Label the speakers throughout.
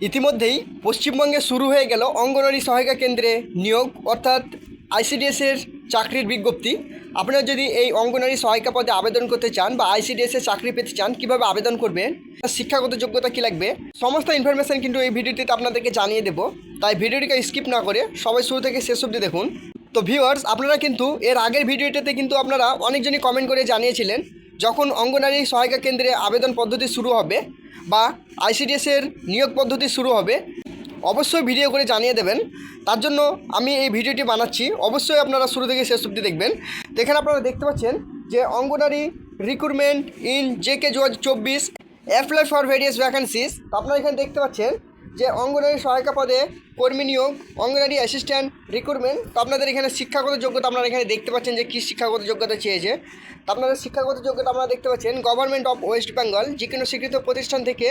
Speaker 1: ইতিমধ্যেই পশ্চিমবঙ্গে শুরু হয়ে গেল অঙ্গনওয়াড়ি সহায়িকা কেন্দ্রে নিয়োগ, অর্থাৎ আইসিডিএসের চাকরির বিজ্ঞপ্তি। আপনারা যদি এই অঙ্গনওয়াড়ি সহায়িকা পদে আবেদন করতে চান বা আইসিডিএসের চাকরি পেতে চান, কীভাবে আবেদন করবেন শিক্ষাগত যোগ্যতা কী লাগবে, সমস্ত ইনফরমেশান কিন্তু এই ভিডিওটিতে আপনাদেরকে জানিয়ে দেবো। তাই ভিডিওটিকে স্কিপ না করে সবাই শুরু থেকে শেষ অবধি দেখুন। তো ভিউয়ার্স আপনারা কিন্তু এর আগের ভিডিওটিতে কিন্তু আপনারা অনেকজনই কমেন্ট করে জানিয়েছিলেন যখন অঙ্গনারী সহায়িকা কেন্দ্রে আবেদন পদ্ধতি শুরু হবে বা আইসিডিএসের নিয়োগ পদ্ধতি শুরু হবে, অবশ্যই ভিডিও করে জানিয়ে দেবেন। তার জন্য আমি এই ভিডিওটি বানাচ্ছি। অবশ্যই আপনারা শুরু থেকে শেষ অবধি দেখবেন। এখানে আপনারা দেখতে পাচ্ছেন যে Anganwadi recruitment in J K দু চব্বিশ অ্যাপ্লাই ফর ভেরিয়াস ভ্যাকান্সিস আপনারা এখানে দেখতে পাচ্ছেন যে অঙ্গনারী সহায়িকা পদে কর্মী নিয়োগ অঙ্গনারী অ্যাসিস্ট্যান্ট রিক্রুটমেন্ট তো আপনাদের এখানে শিক্ষাগত যোগ্যতা আপনারা এখানে দেখতে পাচ্ছেন যে কী শিক্ষাগত যোগ্যতা চেয়েছে। তো আপনাদের শিক্ষাগত যোগ্যতা আপনারা দেখতে পাচ্ছেন গভর্নমেন্ট অফ ওয়েস্ট বেঙ্গল যে কোনো স্বীকৃত প্রতিষ্ঠান থেকে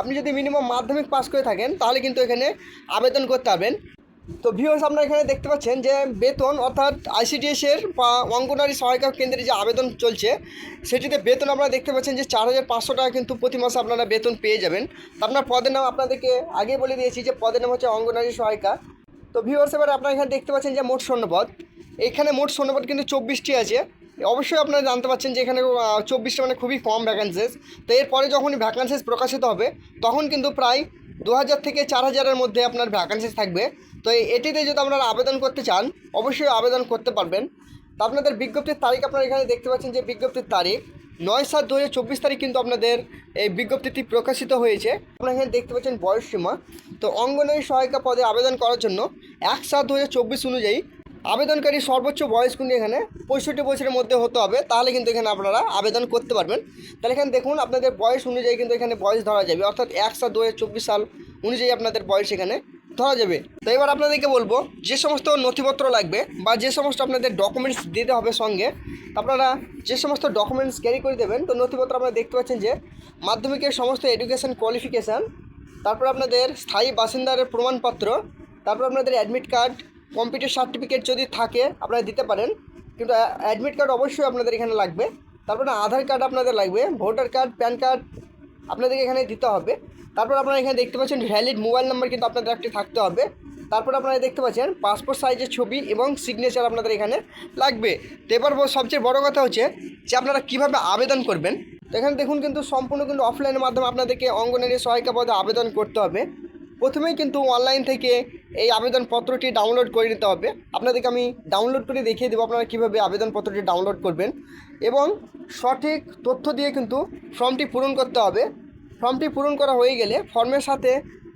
Speaker 1: আপনি যদি মিনিমাম মাধ্যমিক পাস করে থাকেন, তাহলে কিন্তু এখানে আবেদন করতে পারবেন। তো ভিউয়ার্স আপনারা এখানে দেখতে পাচ্ছেন যে বেতন অর্থাৎ আইসিডিএসের বা অঙ্গনারী সহায়িকা কেন্দ্রে যে আবেদন চলছে, সেটিতে বেতন আপনারা দেখতে পাচ্ছেন যে চার হাজার পাঁচশো টাকা কিন্তু প্রতি মাসে আপনারা বেতন পেয়ে যাবেন। আপনার পদের নাম আপনাদেরকে আগে বলে দিয়েছি যে পদের নাম হচ্ছে অঙ্গনারী সহায়িকা। তো ভিউয়ার্স এবার আপনারা এখানে দেখতে পাচ্ছেন যে মোট শূন্যপদ এখানে মোট শূন্যপদ কিন্তু চব্বিশটি আছে। অবশ্যই আপনারা জানতে পারছেন যে এখানে চব্বিশটা মানে খুবই কম ভ্যাকান্সিস তো এরপরে যখনই ভ্যাকান্সিস প্রকাশিত হবে, তখন কিন্তু প্রায় দু হাজার থেকে চার হাজারের মধ্যে আপনার ভ্যাকান্সিস থাকবে। তো এটিতে যদি আপনারা আবেদন করতে চান, অবশ্যই আবেদন করতে পারবেন। তো আপনাদের বিজ্ঞপ্তির তারিখ আপনারা এখানে দেখতে পাচ্ছেন যে বিজ্ঞপ্তির তারিখ নয় সাত দু তারিখ কিন্তু আপনাদের এই বিজ্ঞপ্তিটি প্রকাশিত হয়েছে। আপনারা এখানে দেখতে পাচ্ছেন বয়স সীমা তো অঙ্গনওয়াড়ি সহায়িকা পদে আবেদন করার জন্য এক সাত দু অনুযায়ী আবেদনকারী সর্বোচ্চ বয়স কিন্তু এখানে পঁয়ষট্টি বছরের মধ্যে হতে হবে, তাহলে কিন্তু এখানে আপনারা আবেদন করতে পারবেন। তাহলে এখানে দেখুন, আপনাদের বয়স অনুযায়ী কিন্তু এখানে বয়স ধরা যাবে, অর্থাৎ এক সাত দু সাল অনুযায়ী আপনাদের বয়স এখানে ধরা যাবে। তো এবার আপনাদেরকে বলব, যে সমস্ত নথিপত্র লাগবে বা যে সমস্ত আপনাদের ডকুমেন্টস দিতে হবে সঙ্গে, আপনারা যে সমস্ত ডকুমেন্টস ক্যারি করে দেবেন, তো নথিপত্র আপনারা দেখতে পাচ্ছেন যে মাধ্যমিকের সমস্ত এডুকেশন কোয়ালিফিকেশান তারপর আপনাদের স্থায়ী বাসিন্দার প্রমাণপত্র, তারপর আপনাদের অ্যাডমিট কার্ড কম্পিউটার সার্টিফিকেট যদি থাকে, আপনারা দিতে পারেন। কিন্তু অ্যাডমিট কার্ড অবশ্যই আপনাদের এখানে লাগবে। তারপরে আধার কার্ড আপনাদের লাগবে। ভোটার কার্ড প্যান কার্ড আপনাদেরকে এখানে দিতে হবে। তারপর আপনারা এখানে দেখতে পাচ্ছেন ভ্যালিড মোবাইল নাম্বার কিন্তু আপনাদের একটি থাকতে হবে। তারপর আপনারা দেখতে পাচ্ছেন পাসপোর্ট সাইজের ছবি এবং সিগনেচার আপনাদের এখানে লাগবে। তো এবার সবচেয়ে বড় কথা হচ্ছে যে, আপনারা কীভাবে আবেদন করবেন? তো এখানে দেখুন কিন্তু সম্পূর্ণ কিন্তু অফলাইনের মাধ্যমে আপনাদেরকে অঙ্গনারী সহায়িকা পদে আবেদন করতে হবে। প্রথমেই কিন্তু অনলাইন থেকে এই আবেদনপত্রটি ডাউনলোড করে নিতে হবে। আপনাদেরকে আমি ডাউনলোড করে দেখিয়ে দেবো আপনারা কীভাবে আবেদনপত্রটি ডাউনলোড করবেন। এবং সঠিক তথ্য দিয়ে কিন্তু ফর্মটি পূরণ করতে হবে। ফর্মটি পূরণ করা হয়ে গেলে ফর্মের সাথে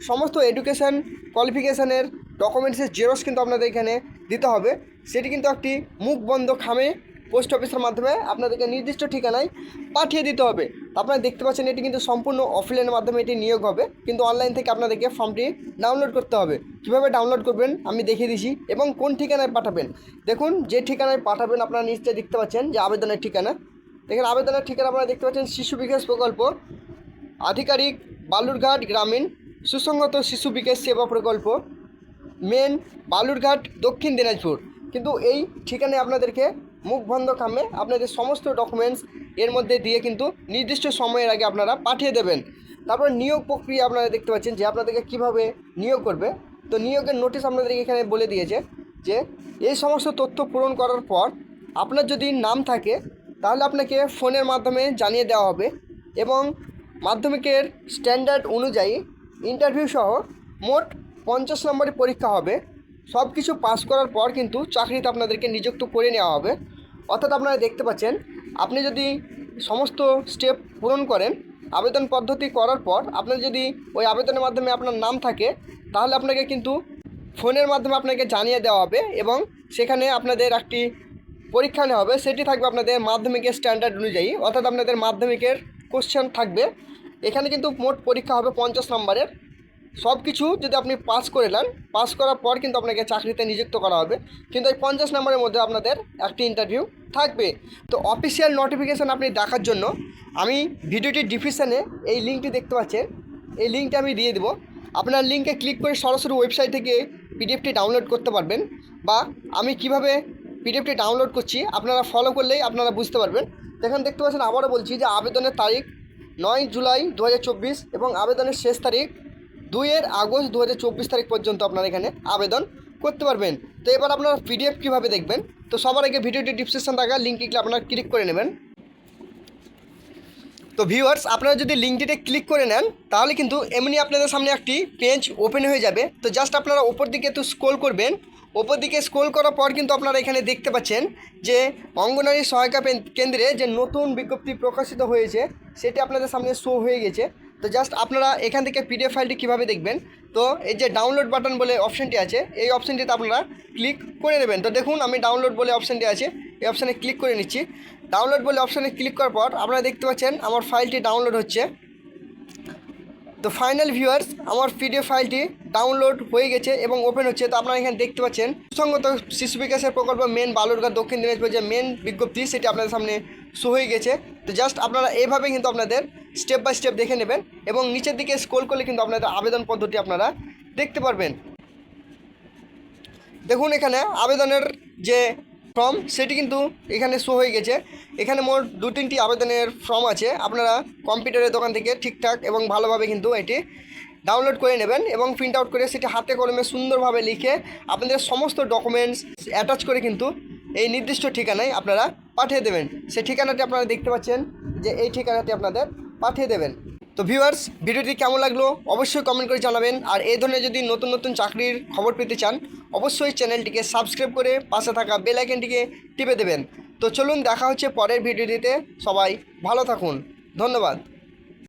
Speaker 1: সমস্ত এডুকেশান কোয়ালিফিকেশানের ডকুমেন্টসের জেরক্স কিন্তু আপনাদের এখানে দিতে হবে। সেটি কিন্তু একটি মুখ বন্ধ খামে পোস্ট অফিসের মাধ্যমে আপনাদেরকে নির্দিষ্ট ঠিকানায় পাঠিয়ে দিতে হবে। আপনারা দেখতে পাচ্ছেন এটি কিন্তু সম্পূর্ণ অফলাইনের মাধ্যমে এটি নিয়োগ হবে। কিন্তু অনলাইন থেকে আপনাদেরকে ফর্মটি ডাউনলোড করতে হবে। কীভাবে ডাউনলোড করবেন আমি দেখিয়ে দিছি এবং কোন ঠিকানায় পাঠাবেন। দেখুন, যে ঠিকানায় পাঠাবেন আপনারা নিশ্চয়ই দেখতে পাচ্ছেন যে আবেদনের ঠিকানা। দেখেন, আবেদনের ঠিকানা আপনারা দেখতে পাচ্ছেন শিশু বিকাশ প্রকল্প। আধিকারিক বালুরঘাট গ্রামীণ সুসংগত শিশু বিকাশ সেবা প্রকল্প। মেন বালুরঘাট দক্ষিণ দিনাজপুর। কিন্তু এই ঠিকানায় আপনাদেরকে মুখ বন্ধ কামে আপনাদের সমস্ত ডকুমেন্টস এর মধ্যে দিয়ে কিন্তু নির্দিষ্ট সময়ের আগে আপনারা পাঠিয়ে দেবেন। তারপর নিয়োগ প্রক্রিয়া আপনারা দেখতে পাচ্ছেন যে আপনাদেরকে কীভাবে নিয়োগ করবে। তো নিয়োগের নোটিশ আপনাদেরকে এখানে বলে দিয়েছে যে, এই সমস্ত তথ্য পূরণ করার পর আপনার যদি নাম থাকে, তাহলে আপনাকে ফোনের মাধ্যমে জানিয়ে দেওয়া হবে এবং মাধ্যমিকের স্ট্যান্ডার্ড অনুযায়ী ইন্টারভিউ সহ মোট পঞ্চাশ নম্বরের পরীক্ষা হবে। সব কিছু পাস করার পর কিন্তু চাকরিতে আপনাদেরকে নিযুক্ত করে নেওয়া হবে। অর্থাৎ আপনারা দেখতে পাচ্ছেন, আপনি যদি সমস্ত স্টেপ পূরণ করেন, আবেদন পদ্ধতি করার পর আপনার যদি ওই আবেদনের মাধ্যমে আপনার নাম থাকে, তাহলে আপনাকে কিন্তু ফোনের মাধ্যমে আপনাকে জানিয়ে দেওয়া হবে এবং সেখানে আপনাদের একটি পরীক্ষা নেওয়া হবে। সেটি থাকবে আপনাদের মাধ্যমিকের স্ট্যান্ডার্ড অনুযায়ী, অর্থাৎ আপনাদের মাধ্যমিকের কোশ্চেন থাকবে। এখানে কিন্তু মোট পরীক্ষা হবে পঞ্চাশ নম্বরের সব কিছু যদি আপনি পাস করে নেন পাস করার পর কিন্তু আপনাকে চাকরিতে নিযুক্ত করা হবে। কিন্তু এই পঞ্চাশ নম্বরের মধ্যে আপনাদের একটি ইন্টারভিউ থাকবে। তো অফিসিয়াল নোটিফিকেশান আপনি দেখার জন্য আমি ভিডিওটির ডিসক্রিপশানে এই লিঙ্কটি দেখতে পাচ্ছেন। এই লিঙ্কটা আমি দিয়ে দেবো। আপনার লিঙ্কে ক্লিক করে সরাসরি ওয়েবসাইট থেকে পিডিএফটি ডাউনলোড করতে পারবেন বা আমি কীভাবে পিডিএফটি ডাউনলোড করছি, আপনারা ফলো করলেই আপনারা বুঝতে পারবেন। দেখেন, দেখতে পাচ্ছেন, আবারও বলছি যে আবেদনের তারিখ নয় জুলাই দু হাজার চব্বিশ এবং আবেদনের শেষ তারিখ দুইয়ের আগস্ট দু হাজার চব্বিশ তারিখ পর্যন্ত আপনারা এখানে আবেদন করতে পারবেন। তো এবার আপনারা পিডিএফ কীভাবে দেখবেন? তো সবার আগে ভিডিওটি ডিসক্রিপশন থাকা লিঙ্কটি আপনারা ক্লিক করে নেবেন। তো ভিউয়ার্স আপনারা যদি লিঙ্কটিতে ক্লিক করে নেন, তাহলে কিন্তু এমনি আপনাদের সামনে একটি পেজ ওপেন হয়ে যাবে। তো জাস্ট আপনারা ওপর দিকে একটু স্ক্রোল করবেন। ওপর দিকে স্ক্রোল করার পর কিন্তু আপনারা এখানে দেখতে পাচ্ছেন যে অঙ্গনারী সহায়িকা কেন্দ্রে যে নতুন বিজ্ঞপ্তি প্রকাশিত হয়েছে, সেটি আপনাদের সামনে শো হয়ে গেছে। তো জাস্ট আপনারা এখান থেকে পিডিএফ ফাইলটি কীভাবে দেখবেন? তো এই যে ডাউনলোড বাটন বলে অপশানটি আছে, এই অপশানটিতে আপনারা ক্লিক করে নেবেন। তো দেখুন, আমি ডাউনলোড বলে অপশানটি আছে, এই অপশানে ক্লিক করে নিচ্ছি। ডাউনলোড বলে অপশানে ক্লিক করার পর আপনারা দেখতে পাচ্ছেন, আমার ফাইলটি ডাউনলোড হচ্ছে। তো ফাইনাল ভিউয়ার্স আমার পিডিএফ ফাইলটি ডাউনলোড হয়ে গেছে এবং ওপেন হচ্ছে। তো আপনারা এখানে দেখতে পাচ্ছেন, সুসংগত শিশু বিকাশের প্রকল্প মেন বালুরঘাট, দক্ষিণ দিনাজপুর যে মেন বিজ্ঞপ্তি, সেটি আপনাদের সামনে শো হয়ে গেছে। তো জাস্ট আপনারা এইভাবে কিন্তু আপনাদের স্টেপ বাই স্টেপ দেখে নেবেন এবং নিচের দিকে স্ক্রোল করলে কিন্তু আপনাদের আবেদন পদ্ধতি আপনারা দেখতে পারবেন। দেখুন এখানে আবেদনের যে ফর্ম সেটি কিন্তু এখানে শো হয়ে গেছে। এখানে মোট দু তিনটি আবেদনের ফর্ম আছে। আপনারা কম্পিউটারের দোকান থেকে ঠিকঠাক এবং ভালোভাবে কিন্তু এটি ডাউনলোড করে নেবেন এবং প্রিন্ট আউট করে সেটি হাতে কলমে সুন্দরভাবে লিখে আপনাদের সমস্ত ডকুমেন্টস অ্যাটাচ করে কিন্তু এই নির্দিষ্ট ঠিকানায় আপনারা পাঠিয়ে দেবেন। সেই ঠিকানাটি আপনারা দেখতে পাচ্ছেন যে এই ঠিকানাটি আপনাদের পাঠিয়ে দেবেন। তো ভিউয়ার্স ভিডিওটি কেমন লাগল অবশ্যই কমেন্ট করে জানাবেন। আর এই ধরনের যদি নতুন নতুন চাকরির খবর পেতে চান, অবশ্যই চ্যানেলটিকে সাবস্ক্রাইব করে পাশে থাকা বেল আইকনটিকে টিপে দেবেন। তো চলুন দেখা হচ্ছে পরের ভিডিওটিতে সবাই ভালো থাকুন। ধন্যবাদ।